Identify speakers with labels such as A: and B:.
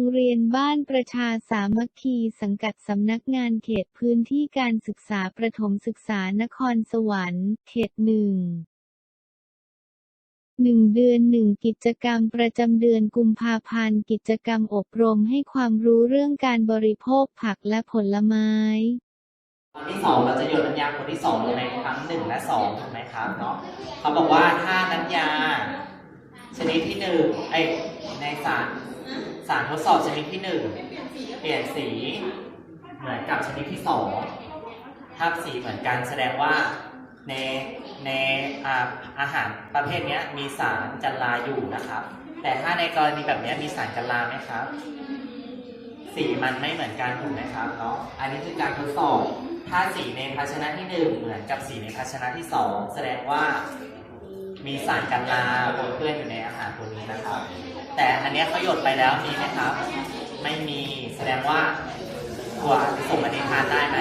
A: งเรียนบ้านประชาสามัคคีสังกัดสำนักงานเขตพื้นที่การศึกษาประถมศึกษานครสวรรค์ เขตหนึ่งหนึ่งเดือนหนึ่งกิจกรรมประจำเดือนกุมภาพันธ์กิจกรรมอบรมให้ความรู้เรื่องการบริโภคผักและผลไม้
B: ตอนที่สองเราจะหยดน้ำยาคนที่สองลงในครั้งหนึ่งและสองถูกไหมครับเนาะเขาบอกว่าถ้าน้ำยา ชนิดที่หนึ่งไอยในสาร สารทดสอบชนิดที่หนึ่งเปลี่ยนสี เหมือนกับชนิดที่สองถ้าสีเหมือนกันแสดงว่าในในอาอาหารประเภทนี้มีสารจันลาอยู่นะครับ แต่ถ้าในกรณีแบบนี้มีสารจันลาไหมครับ สีมันไม่เหมือนกันถูกไหมครับเนาะอันนี้คือการทดสอบถ้าสีในภาชนะที่หนึ่งเหมือนกับสีในภาชนะที่สองแสดงว่ามีสารกันลาปนเปื้อนอยู่ในอาหารตัวนี้นะครับ แต่อันเนี้ยเขาหยดไปแล้วมีไหมครับ ไม่มีแสดงว่าถั่วลิสงอันนี้ทานได้ไหม